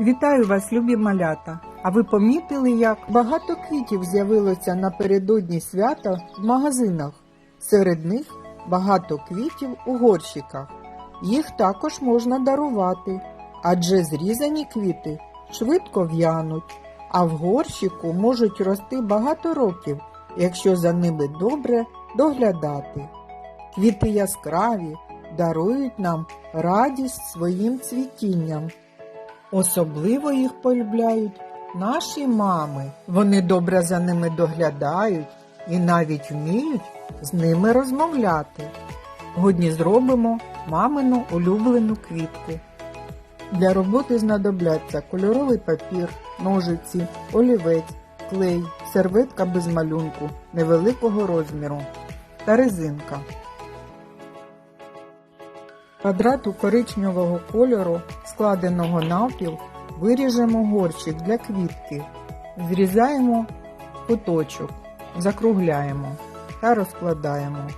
Вітаю вас, любі малята! А ви помітили, як багато квітів з'явилося напередодні свята в магазинах? Серед них багато квітів у горщиках. Їх також можна дарувати, адже зрізані квіти швидко в'януть, а в горщику можуть рости багато років, якщо за ними добре доглядати. Квіти яскраві дарують нам радість своїм цвітінням. Особливо їх полюбляють наші мами. Вони добре за ними доглядають і навіть вміють з ними розмовляти. Годні зробимо мамину улюблену квітку. Для роботи знадобляться кольоровий папір, ножиці, олівець, клей, серветка без малюнку невеликого розміру та резинка. Квадрату коричневого кольору, складеного навпіл, виріжемо горщик для квітки. Зрізаємо куточок, закругляємо та розкладаємо.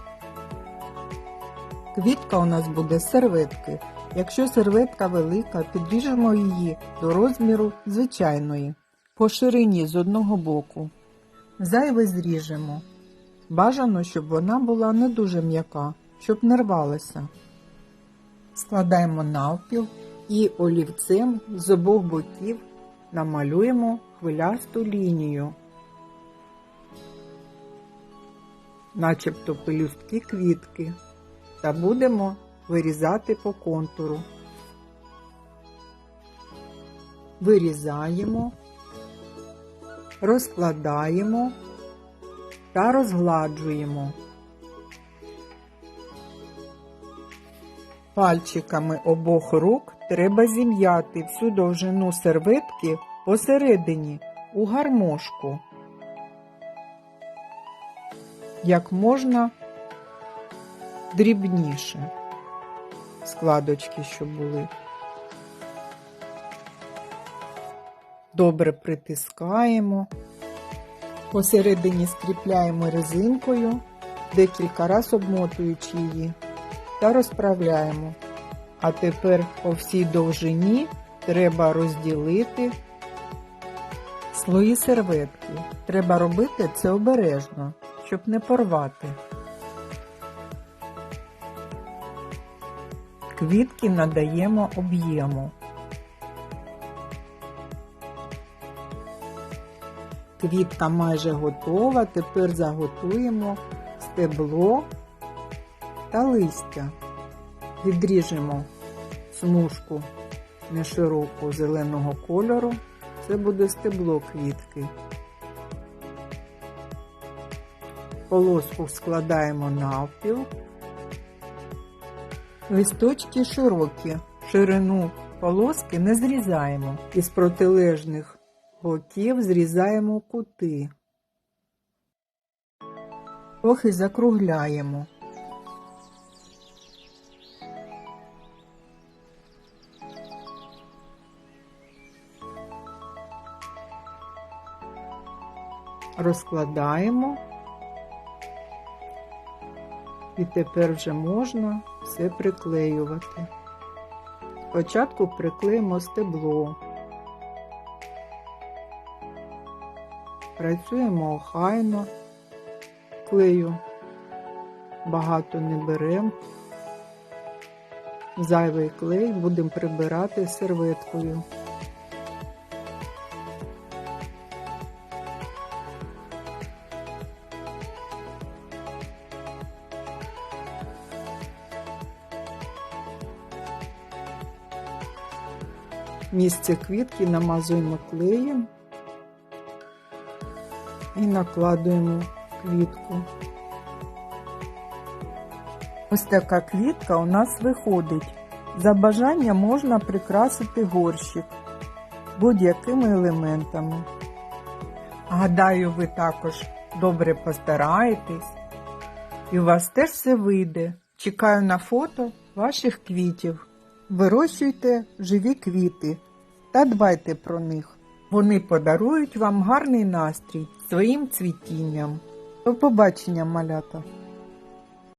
Квітка у нас буде з серветки. Якщо серветка велика, підріжемо її до розміру звичайної, по ширині з одного боку. Зайве зріжемо. Бажано, щоб вона була не дуже м'яка, щоб не рвалася. Складаємо навпіл і олівцем з обох боків намалюємо хвилясту лінію, начебто пелюстки квітки, та будемо вирізати по контуру. Вирізаємо, розкладаємо та розгладжуємо. Пальчиками обох рук треба зім'яти всю довжину серветки посередині у гармошку. Як можна дрібніше складочки, щоб були. Добре притискаємо. Посередині скріпляємо резинкою, декілька раз обмотуючи її та розправляємо. А тепер по всій довжині треба розділити слої серветки. Треба робити це обережно, щоб не порвати. Квітки надаємо об'єму. Квітка майже готова, тепер заготуємо стебло та листя. Відріжемо смужку нешироку зеленого кольору. Це буде стебло квітки. Полоску складаємо навпіл. Листочки широкі. Ширину полоски не зрізаємо. Із протилежних боків зрізаємо кути. Трохи закругляємо. Розкладаємо. І тепер вже можна все приклеювати. Спочатку приклеїмо стебло. Працюємо охайно, клею багато не беремо. Зайвий клей будемо прибирати серветкою. Місце квітки намазуємо клеєм і накладуємо квітку. Ось така квітка у нас виходить. За бажанням можна прикрасити горщик будь-якими елементами. Гадаю, ви також добре постараєтесь, і у вас теж все вийде. Чекаю на фото ваших квітів. Вирощуйте живі квіти та дбайте про них. Вони подарують вам гарний настрій своїм цвітінням. До побачення, малята!